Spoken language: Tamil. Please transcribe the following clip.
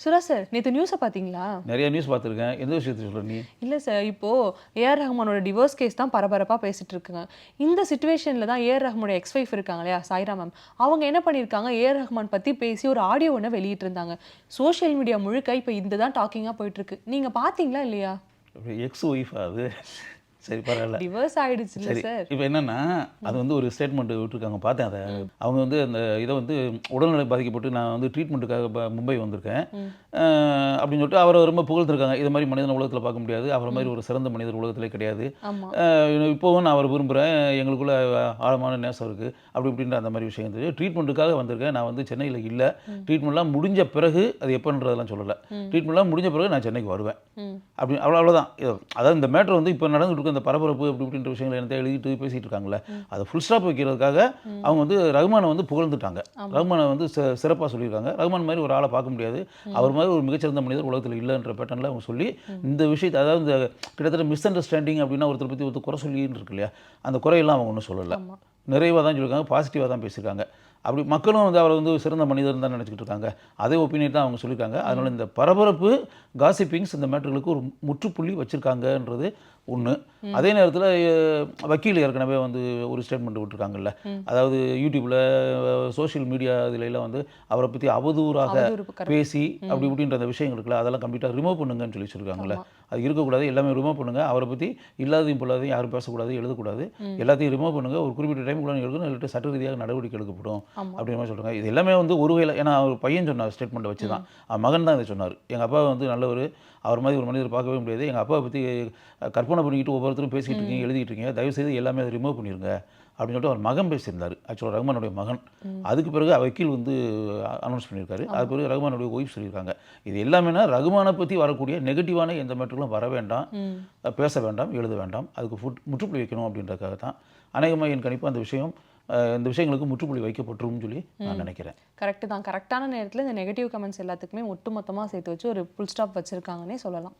சுரா சார் நேற்று நியூஸை பார்த்தீங்களா நிறைய நியூஸ் பார்த்துருக்கேன். எந்த விஷயத்தை சொல்ற நீ? இல்லை சார் இப்போது ஏஆர் ரஹ்மானோட டிவோர்ஸ் கேஸ் தான் பரபரப்பாக பேசிட்டு இருக்குங்க. இந்த சுச்சுவேஷனில் தான் ஏஆர் ரஹ்மானோட எக்ஸ் ஒய்ஃப் இருக்காங்க இல்லையா சாய்ரா மேம் அவங்க என்ன பண்ணியிருக்காங்க ஏஆர் ரஹ்மான் பற்றி பேசி ஒரு ஆடியோ ஒன்று வெளியிட்டிருந்தாங்க சோஷியல் மீடியா முழுக்க இப்போ இந்த தான் டாக்கிங்காக போயிட்டுருக்கு நீங்கள் பார்த்தீங்களா இல்லையா? எக்ஸ் ஒய்ஃபா அது? சரி பரவாயில்ல. டிவோர்ஸ் ஆயிடுச்சு சரி இப்போ என்னன்னா அது வந்து ஒரு ஸ்டேட்மெண்ட் விட்டுருக்காங்க. பார்த்தேன் அதை. அவங்க வந்து அந்த இதை வந்து உடல்நிலை பாதிக்கப்பட்டு நான் வந்து ட்ரீட்மெண்ட்டுக்காக மும்பை வந்திருக்கேன். அப்படின்னு சொல்லிட்டு அவரை ரொம்ப புகழ்ந்துருக்காங்க இது மாதிரி மனிதன் உலகத்தில் பார்க்க முடியாது. அவரை மாதிரி ஒரு சிறந்த மனிதர் உலகத்திலே கிடையாது. இப்போவும் நான் அவரை விரும்புகிறேன் எங்களுக்குள்ள ஆழமான நேசம் இருக்குது அப்படி இப்படின்ற அந்த மாதிரி விஷயம் தெரியும். ட்ரீட்மெண்ட்டுக்காக வந்திருக்கேன். நான் வந்து சென்னையில் இல்லை. ட்ரீட்மெண்ட்லாம் முடிஞ்ச பிறகு அது எப்போன்றதெல்லாம் சொல்லலை. ட்ரீட்மெண்ட்லாம் முடிஞ்ச பிறகு நான் சென்னைக்கு வருவேன். அப்படி அவ்வளோ அவ்வளோதான். அதாவது இந்த மேட்ரு வந்து இப்போ நடந்துட்டு இருக்க இந்த பரபரப்பு அப்படி இப்படின்ற விஷயங்களை என்ன எழுதிட்டு பேசிட்டு இருக்காங்களே அதை ஃபுல் ஸ்டாப் வைக்கிறதுக்காக அவங்க வந்து ரகுமானை வந்து புகழ்ந்துட்டாங்க. ரகுமானை வந்து சிறப்பாக சொல்லியிருக்காங்க. ரகுமான் மாதிரி ஒரு ஆளை பார்க்க முடியாது. அவர் மாதிரி ஒரு மிகச்சிறந்த மனிதர் உலகத்தில் இல்லைன்ற பேட்டர்னில் அவங்க சொல்லி இந்த விஷயத்தை அதாவது கிட்டத்தட்ட மிஸ் அண்டர்ஸ்டாண்டிங் அப்படின்னா ஒருத்தர் பற்றி ஒருத்தர் குறை சொல்லின்னு இருக்கு இல்லையா அந்த குறையெல்லாம் அவங்க ஒன்றும் சொல்லலை. நிறைவாக தான் சொல்லியிருக்காங்க பாசிட்டிவாக தான் பேசியிருக்காங்க. அப்படி மக்களும் வந்து அவரை வந்து சிறந்த மனிதர் தான் நினச்சிக்கிட்டு இருக்காங்க. அதே ஒப்பீனியன் தான் அவங்க சொல்லியிருக்காங்க. அதனால் இந்த பரபரப்பு காசிப்பிங்ஸ் இந்த மேட்டர்களுக்கு ஒரு முற்றுப்புள்ளி வச்சுருக்காங்கன்றது ஒன்று அதே நேரத்தில் வக்கீல் ஏற்கனவே வந்து ஒரு ஸ்டேட்மெண்ட் விட்டுருக்காங்கல்ல. அதாவது யூடியூப்பில் சோஷியல் மீடியா இதுல எல்லாம் வந்து அவரை பற்றி அவதூறாக. பேசி அப்படி இப்படின்ற அந்த விஷயங்கள் இருக்குல்ல அதெல்லாம் கம்ப்ளீட்டாக ரிமூவ் பண்ணுங்கன்னு சொல்லி சொல்லியிருக்காங்கல்ல அது இருக்கக்கூடாது எல்லாமே ரிமூவ் பண்ணுங்க. அவரை பற்றி இல்லாதையும் பொல்லாதையும் யாரும் பேசக்கூடாது எழுதக்கூடாது. எல்லாத்தையும் ரிமூவ் பண்ணுங்க. ஒரு குறிப்பிட்ட டைமுக்குள்ள எடுக்கணும் இல்லாட்டி சட்ட ரீதியாக நடவடிக்கை எடுக்கப்படும். அப்படின்ற மாதிரி சொல்றாங்க. இது எல்லாமே வந்து ஒரு வகையில் ஏன்னா அவர் பையன் சொன்னார் ஸ்டேட்மெண்ட்டை வச்சு தான் அவன் மகன் தான் இதை சொன்னார். எங்கள் அப்பா வந்து நல்லவர் அவர் மாதிரி ஒரு மனிதர் பார்க்கவே முடியாது. எங்கள் அப்பாவை பற்றி கற்பனை பண்ணிக்கிட்டு ஒவ்வொருத்தரும் பேசிக்கிட்டு இருக்கீங்க எழுதிட்டு இருக்கீங்க. தயவு செய்து எல்லாமே அதை ரிமூவ் பண்ணிருங்க. அப்படின்னு சொல்லிட்டு அவர் மகன் பேசியிருந்தார். ஆக்சுவலாக ரகுமானுடைய மகன். அதுக்கு பிறகு வக்கீல் வந்து அனௌன்ஸ் பண்ணியிருக்காரு. அது பிறகு ரகுமானுடைய ஒய்ஃப் சொல்லியிருக்காங்க. இது எல்லாமேனா ரகுமானை பற்றி வரக்கூடிய நெகட்டிவான எந்த மேட்டர்களும் வர வேண்டாம். பேச வேண்டாம் எழுத வேண்டாம். அதுக்கு ஃபுட் முற்றுப்புள்ளி வைக்கணும் அப்படின்றதுக்காக தான். அநேகமாக என் கணிப்பு அந்த விஷயம் இந்த விஷயங்களுக்கு முற்றுப்புள்ளி வைக்கப்பட்டுரும் சொல்லி நான் நினைக்கிறேன். கரெக்டு தான். கரெக்டான நேரத்தில் இந்த நெகட்டிவ் கமெண்ட்ஸ் எல்லாத்துக்குமே ஒட்டுமொத்தமாக சேர்த்து வச்சு ஒரு ஃபுல் ஸ்டாப் வச்சுருக்காங்கன்னே சொல்லலாம்.